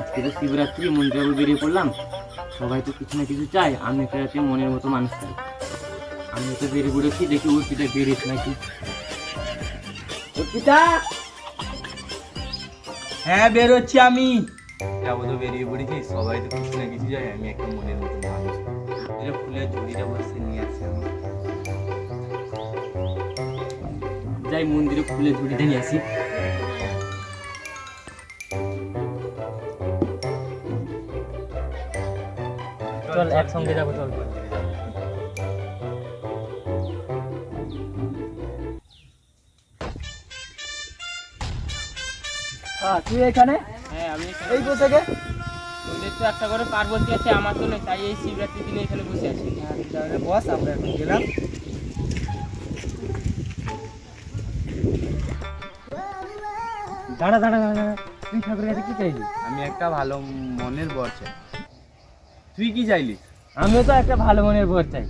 আজকে তো শিবরাত্রি মন্দিরে বেরিয়ে পড়লাম। সবাই তো কিছু না কিছু চায় আমি একটা রাতে মনের মতো মানুষ চাই। আমি তো বেরিয়ে পড়েছি দেখি অর্পিতা বেরিয়েছে নাকি। অর্পিতা! হ্যাঁ বেরোচ্ছি আমি। যাব তো বেরিয়ে পড়েছি। সবাই তো কিছু না কিছু যায় আমি একটা মনের মতো মানুষ। ফুলের ঝুড়িটা বসে নিয়ে আসছি আমি। যাই মন্দিরে ফুলে ঝুড়িতে নিয়ে আসি। চল একসঙ্গে যাব চল। হ্যাঁ তুই এখানে? হ্যাঁ আমি এই বসে গে ওদের তো একটা করে পার্বতী আছে আমার তো নেই তাই এই শিবরাত্রির দিনে এখানে বসে আছি। হ্যাঁ, তাহলে বস আমরা এখন গেলাম। দাঁড়া দাঁড়া দাঁড়া দাঁড়া। তুই ঠাকুরের কাছে কি চাইলি আমি একটা ভালো মনের বর চাই। তুই কি চাইলি আমিও তো একটা ভালো মনের বর চাই।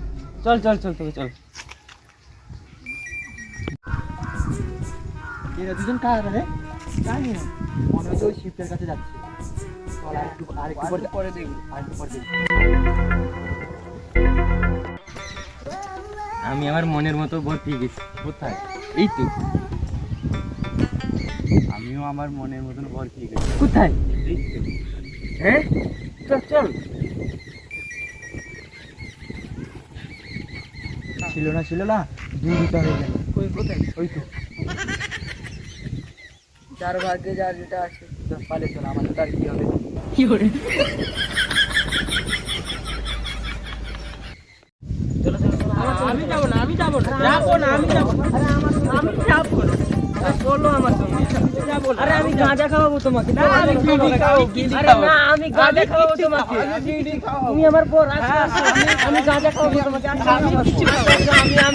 চল চল চল তোকে চল। এরা দুজন কার রে? জানি না। মনে হচ্ছে ওই শিবটার কাছে যাচ্ছে। চল আর একটু আর একটু পরে পরে দেখবি আর একটু পরে দেখবি আমি আমার মনের মতো বর পেয়ে গেছি। কোথায়? এই তো। আমিও আমার মনের মতন বর পেয়ে গেছি। কোথায়? এই তো। হ্যাঁ? চল চল। ছিল না ছিল না দুই দুটা হয়ে গেল। কই কোথায়? ওই তো। যার ভাগ্যে যার যেটা আছে পালে চলো আমাদের তার কি হবে? কি চলো আমি যাব না আমি যাব না। যাব না আমি যাব না। আমি যাব না। বলো চলো আমার আরে আমি গাঁজা খাওয়াবো তোমাকে। না, আমি বিড়ি আরে না আমি গাঁজা খাওয়াবো তোমাকে। তুমি আমার পর আমি- গাঁজা খাওয়াবো তোমাকে। আমি আমি